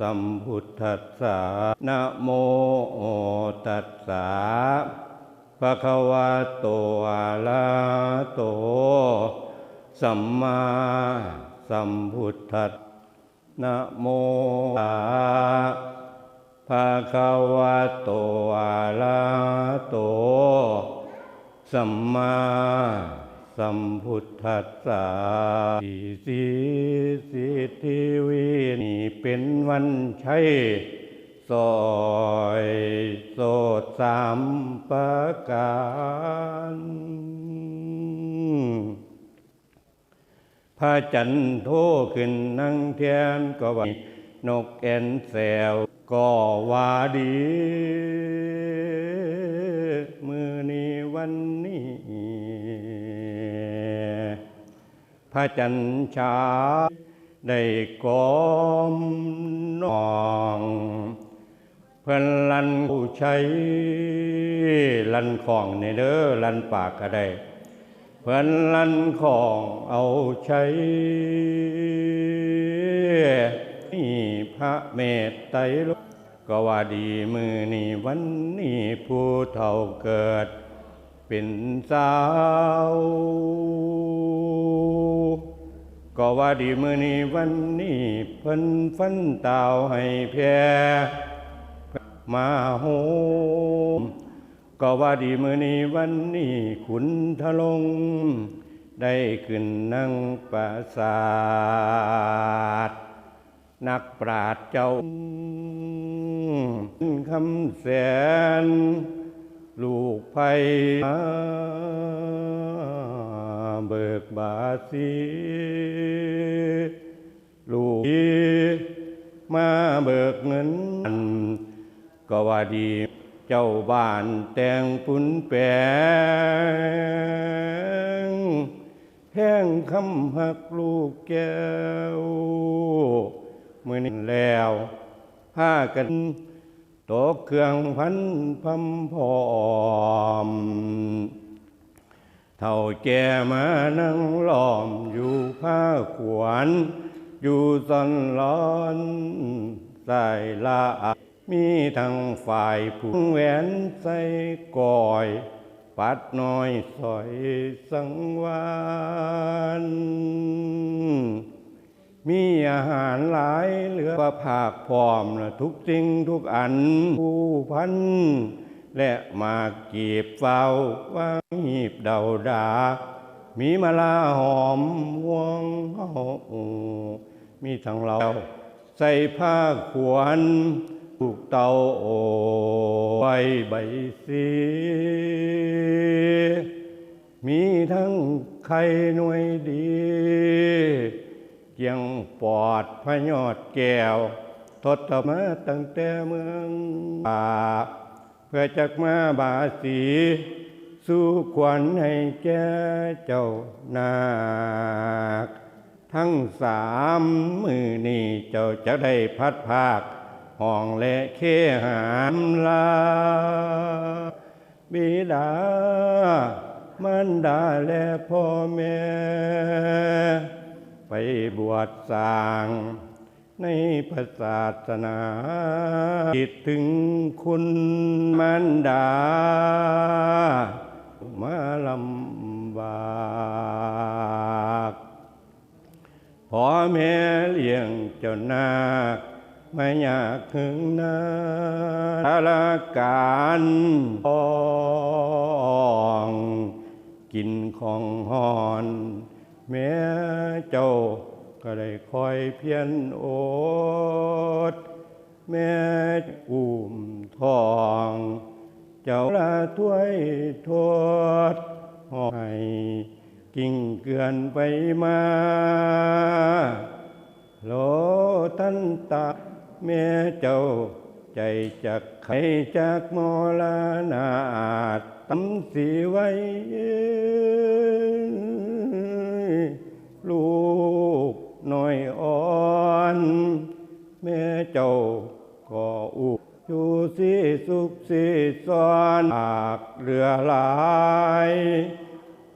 สัมพุทธัสสะนะโมตัสสะภะคะวะโตอะระโต สัมมาสัมพุทธัสนะโมตัสสะภะคะวะโตอะระโต สัมมา สัมพุทธัสสะสีสีสิทิวินี่เป็นวันชัยซอยโสดสามประการพระจันทร์โทขึ้นนั่งเทียนก็ว่านกแอนแซวก็ว่าดี มือนี้วันนี้ ระจันทร์ชาได้กอมนองเพื่อนลันผู้ใช้ลันของในเด้อลันปากก็ได้เพื่อนลันของเอาใช้นี่พระเมตไตรกก็ว่าดีมือนี้วันนี้ผู้เฒ่าเกิด เป็นสาว ก็ว่าดีมือนี้วันนี้เพิ่นฟันตาวให้แพรมาโฮมก็ว่าดีมือนี้วันนี้ขุนทะลง ได้ขึ้นนั่งปราสาทนักปราดเจ้าคำแสน ลูกไผ่เบิกบาสีลูกมาเบิกเงิน ก็ว่าดีเจ้าบ้านแต่งปุนแปลงแห้งคำหักลูกแก้ว เมื่อนี้แล้วพากัน ตกเครื่องพันพำพอม เท่าแก่มานั่งล้อมอยู่ผ้าขวานอยู่ซอนร้อนใส่ละมีทั้งฝ่ายผู้แหวนใส่ก่อย ปัดน้อยสอยสังวาน มีอาหารหลายเหลือประภาคพร้อมละทุกสิ่งทุกอันผู้พัน และมาเกีบเฝ้าวางหีบเดาดา มีมะลาหอมห่วงเฮามีทั้งเรา ใส่ผ้าขวานถูกเตาโอใบใบสีมีทั้งไข่หน่วยดี เกียงปอดพระยอดแก้ว ทศมาตั้งแต่เมืองป่าเพื่อจักมาบาสี สู่ขวัญให้แก่เจ้านาคทั้งสามมือนี่เจ้าจะได้พัดภาคห้องและเคหามลา บิดา มันดาและพ่อแม่ วชสร้างในพระศาสนาคิดถึงคุณมันดา มาลำบากพ่อแม่เลี้ยงเจ้านาคไม่อยากถึงนาทาราการทองกินของหอน แม่เจ้า ก็ได้คอยเพียรโอดแม่อุ้มทอง เจ้าละถ้วยโทษให้กิ่งเกลือนไปมาโลตันตะแม่เจ้า ใจจากไขจากมรณาตำสีไว้ลูก น้อยอ่อนแม่เจ้าก็อุกอยู่สีสุขสีซ้อนอากเรือหลาย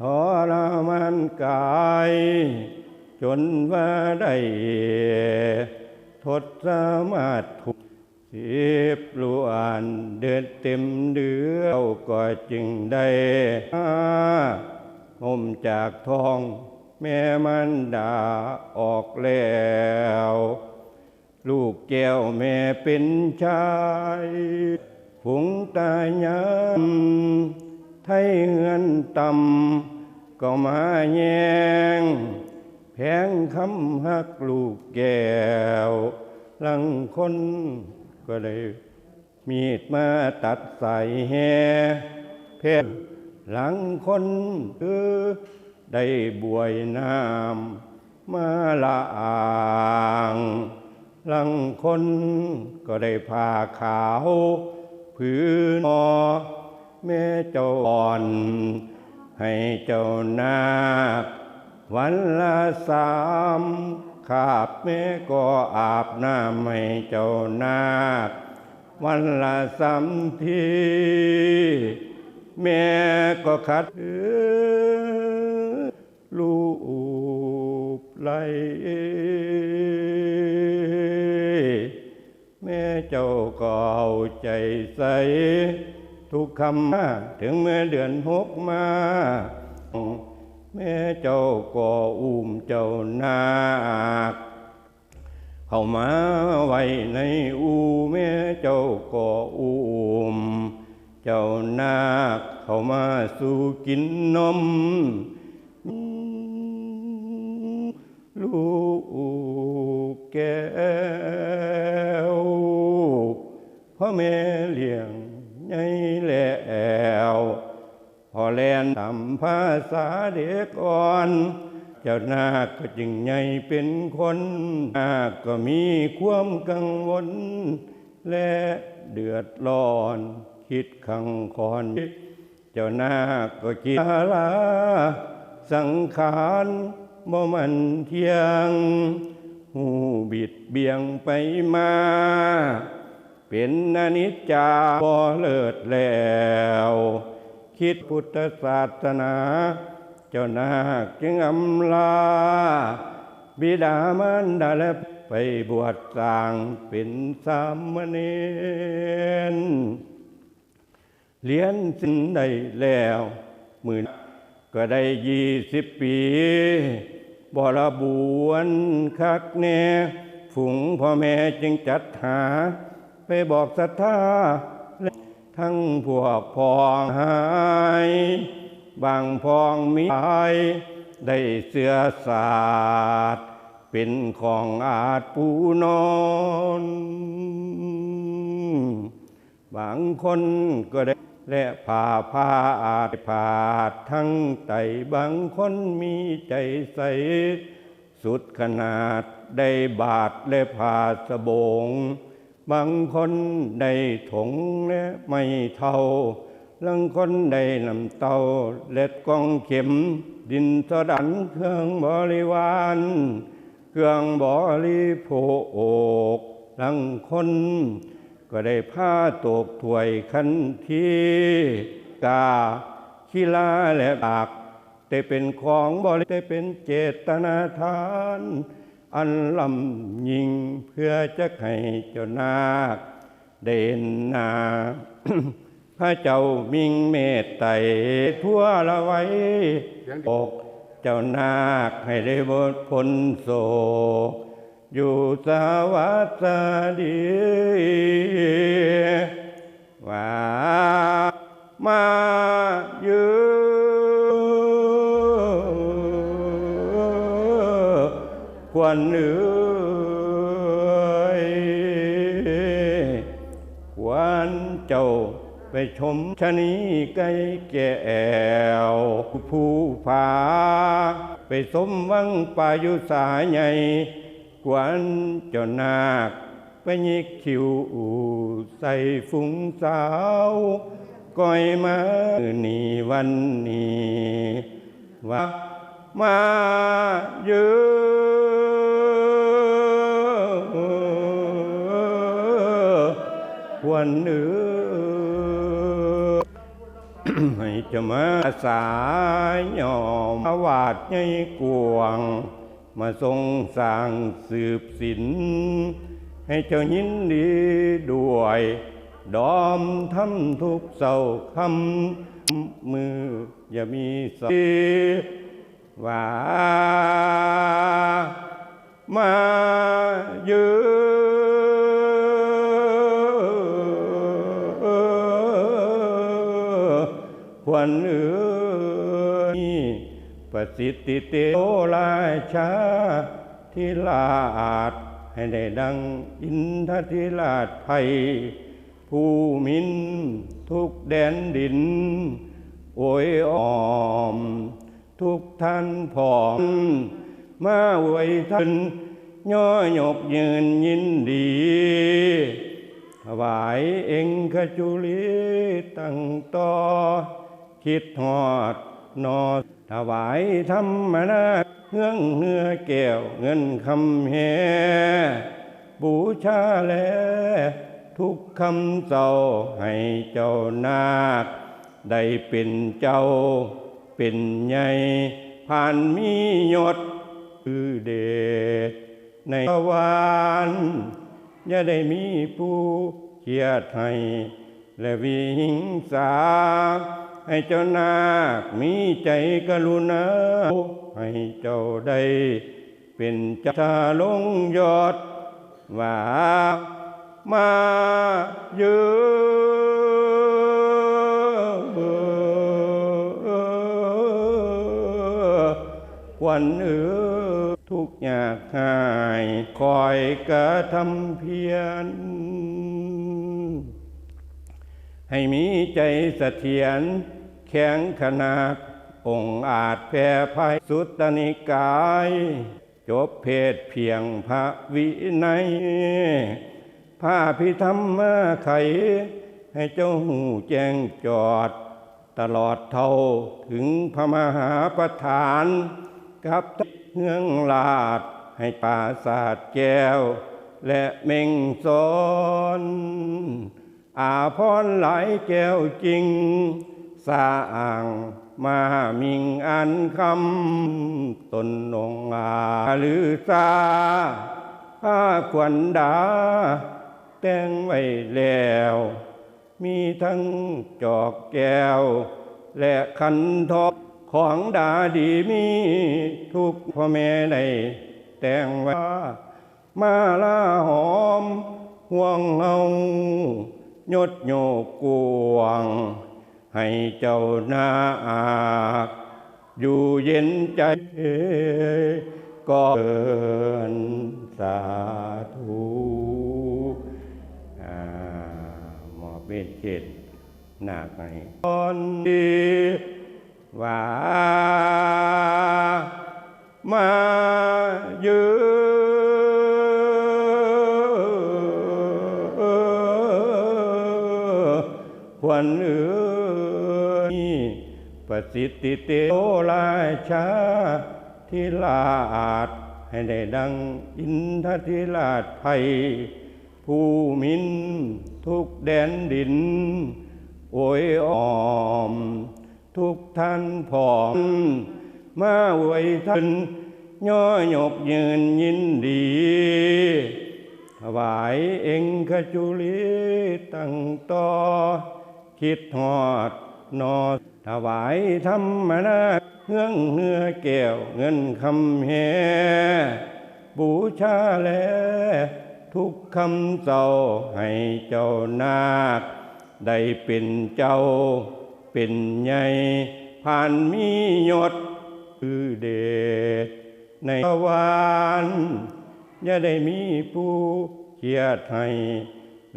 ทรมานกาย จนว่าได้ทศสามารถถูกสิบลวนเดือนเต็มเดือนก็จึงได้ห่มจากทอง แม่มันดาออกแล้ว ลูกแก้วแม่เป็นชายผงตายามไทยเฮือนต่ำก็มาแยง แพงคำหักลูกแก้ว ลังคนก็เลยมีดมาตัดใส่แฮเพชรหลังคนคือ ได้บวยน้ำมาละอ่างลังคนก็ได้ผ้าขาวผืนอแม่เจ้าอ่อน ให้เจ้านาควันละสามขาบแม่ก็อาบน้ำให้เจ้านาควันละสามทีแม่ก็ขัดเอื้อลูบ ไหลแม่เจ้าก็เอาใจใส่ทุกคำถึงเมื่อเดือนหกมา แม่เจ้าก็อุ้มเจ้านาคเข้ามาไว้ในอูแม่เจ้าก็อุ้มเจ้านาคเข้ามาสู่กินนม ลูกแก้วพ่อแม่เลี้ยงใหญ่แล้วพอแลนตามภาษาเด็กอ่อน เจ้านาคก็จึงใหญ่เป็นคนนาคก็มีความกังวล และเดือดร้อน คิดขังคอน เจ้านาคก็คิดลาสังขาร บ่มันเที่ยงหูบิดเบี่ยงไปมา เป็นอนิจจาบ่เลิศแล้ว คิดพุทธศาสนา เจ้านาคจึงอำลา บิดามารดาและไปบวชสร้างเป็นสามเณรเรียนสิ้นได้แล้ว หมื่นก็ได้ยี่สิบปี บรบวนคักแน่ฝูงพ่อแม่จึงจัดหา ไปบอกศรัทธาทั้งพวกพองหาย บางพองมีหายได้เสื้อสาดเป็นของอาจปูนอน บางคนก็ได้ และผ่าผ้าอาจผาทั้งไตบางคนมีใจใส สุดขนาดได้บาทและผ่าสบง บางคนได้ถงและไม่เท่าลังคนได้นำเตาเล็ดกองเข็ม ดินสดันเครื่องบริวาร เครื่องบริโภคลังคน ก็ได้ผ้าตกถวยคันทีกาขีลาและปาก แต่เป็นของบริแต่เป็นเจตนาทาน อันลำยิงเพื่อจะให้เจ้านาคเด่นนาพระเจ้ามิงเมตไตรทั่วละไว้อกเจ้านาคให้ได้บทพ้นโศก อยู่สวัสดีว่ามายืควรเอ้ยควรเจ้าไปชมชะนีไก่แก้วผู้ผา ไปสมวังป่ายุสาใหญ่ กวนเจ้านาคไปยิกคิวใส่ฟุ้งสาวก้อยมานีวันนี้ว่ามาเยอะควรเนื้อให้จะมาสายยอมอาวาดใหญ่กวง มาทรงสร้างสืบสิน ให้เจ้ายินดีด้วย ดอมทำทุกเศร้าคำมืออย่ามีสีว่ามายืควันเอือ ประสิทธิเตโอราชาทิลาดให้ได้ดังอินทธิราชไทย ผู้มินทุกแดนดิน โอยอ้อม ทุกท่านผอม มาไว้ท่านย่อยกยืนยินดีถวายเองขจุลีตั้งต่อคิดหอดนอ ถวายธรรมนาเฮืองเนื้อแก้วเงินคำแหบูชาแล ทุกคำเจ้าให้เจ้านาค ได้เป็นเจ้าเป็นใหญ่ผ่านมียศคือเดชในวานอย่าได้มีผู้เกียดให้และวิหิงสา ให้เจ้านาคมีใจกรุณา ให้เจ้าได้เป็นเจ้าลงยอด ว่ามาเยอะวันเออทุกอยากหายคอยกระทำเพียรให้มีใจเสถียร แข็งขนาด องอาจแผ่ภัยสุตนิกาย จบเพศเพียงพระวินัยพระพิธรรมไข ให้เจ้าหูแจ้งจอด ตลอดเท่าถึงพระมหาประธาน กับเฮืองลาดให้ปราศาสตร์แก้ว และเม่งสอนอาพรหลายแก้วจริง สร้างมามิงอันคำตนองอาหรือซาผ้าขวัญดา แต่งไว้แล้ว มีทั้งจอกแก้ว และขันทบของดาดีมีทุกพ่อแม่ในแต่งไว้มาลาหอมห่วงเฮายดโยกกวง ให้เจ้านาคอยู่เย็นใจก็เอินสาธุหมอบเวทเขตนาคให้ตอนดีว่ามายืควันเอือ ประสิทธิเตโอราชาทิลาอาดให้ได้ดังอินทธิราชไทยผู้มินทุกแดนดิน โอยอ้อม ทุกท่านผอมมาไว้ท่านย่อหยกยืนยินดีถวายเองขจุลีตั้งต่อคิดหอดนอ ถวายธรรมนาเฮืองเนื้อแก้วเงินคำแหบูชาแล ทุกคำเจ้าให้เจ้านาค ได้เป็นเจ้าเป็นใหญ่ผ่านมียศคือเดชในวานอย่าได้มีผู้เกียดให้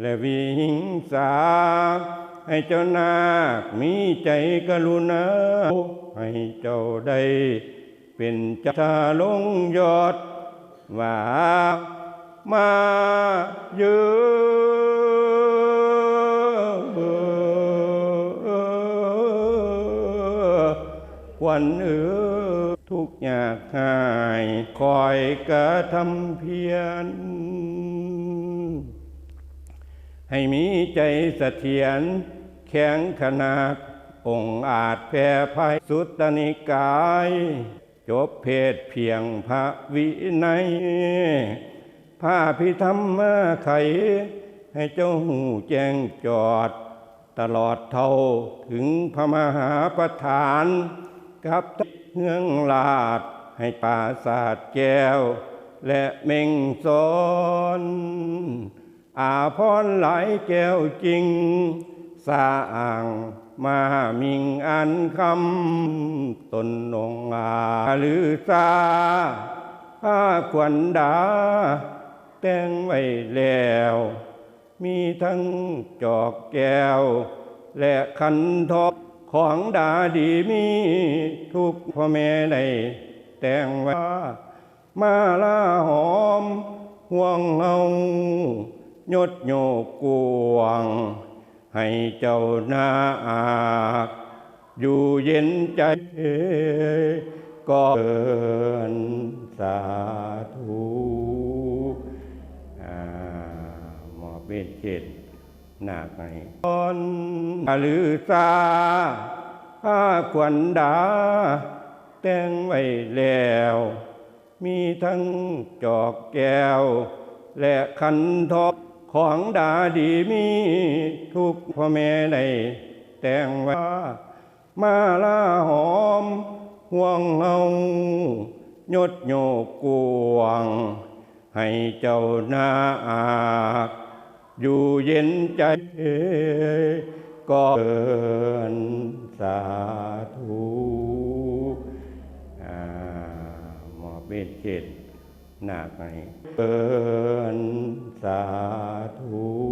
และวิหิงสา ให้เจ้านาคมีใจกรุณา ให้เจ้าได้เป็นเจ้าลงยอด ว่ามาเยอะวันเอือทุกอยากหาย คอยกระทำเพียร ให้มีใจเสถียรแข็งขนาด องค์อาจแผ่ภัยสุตตนิกาย จบเพศเพียงพระวินัยพพาพิธรรมาไข ให้เจ้าหูแจ้งจอด ตลอดเท่าถึงพระมหาประธาน กับเฮืองลาด ให้ปราสาทแก้ว และเม่งสอน อาพรหลายแก้วจริงสร้างมามิงอันคำตนองอาหรือซาผ้าควันดา แต่งไว้แล้ว มีทั้งจอกแก้ว และขันทบของดาดีมีทุกพ่อแม่ได้แต่งไว้มาลาหอมห่วงเฮา ยดโยกกวง ให้เจ้านาอาจอยู่เย็นใจก็เกินสาธุอ่าหมอเป็นเจ็ดนาคไงตอนหรือซาผ้าควันดา แต่งไว้แล้ว มีทั้งจอกแก้ว และขันทบ ของดาดีมีทุกพ่อแม่ได้แต่งไว้มาลาหอมห่วงเฮายดโยกกวง ให้เจ้านาอาอยู่เย็นใจก็เกินสาธุหมอเป็นเจ็ดนาคไงเกิน สาธุ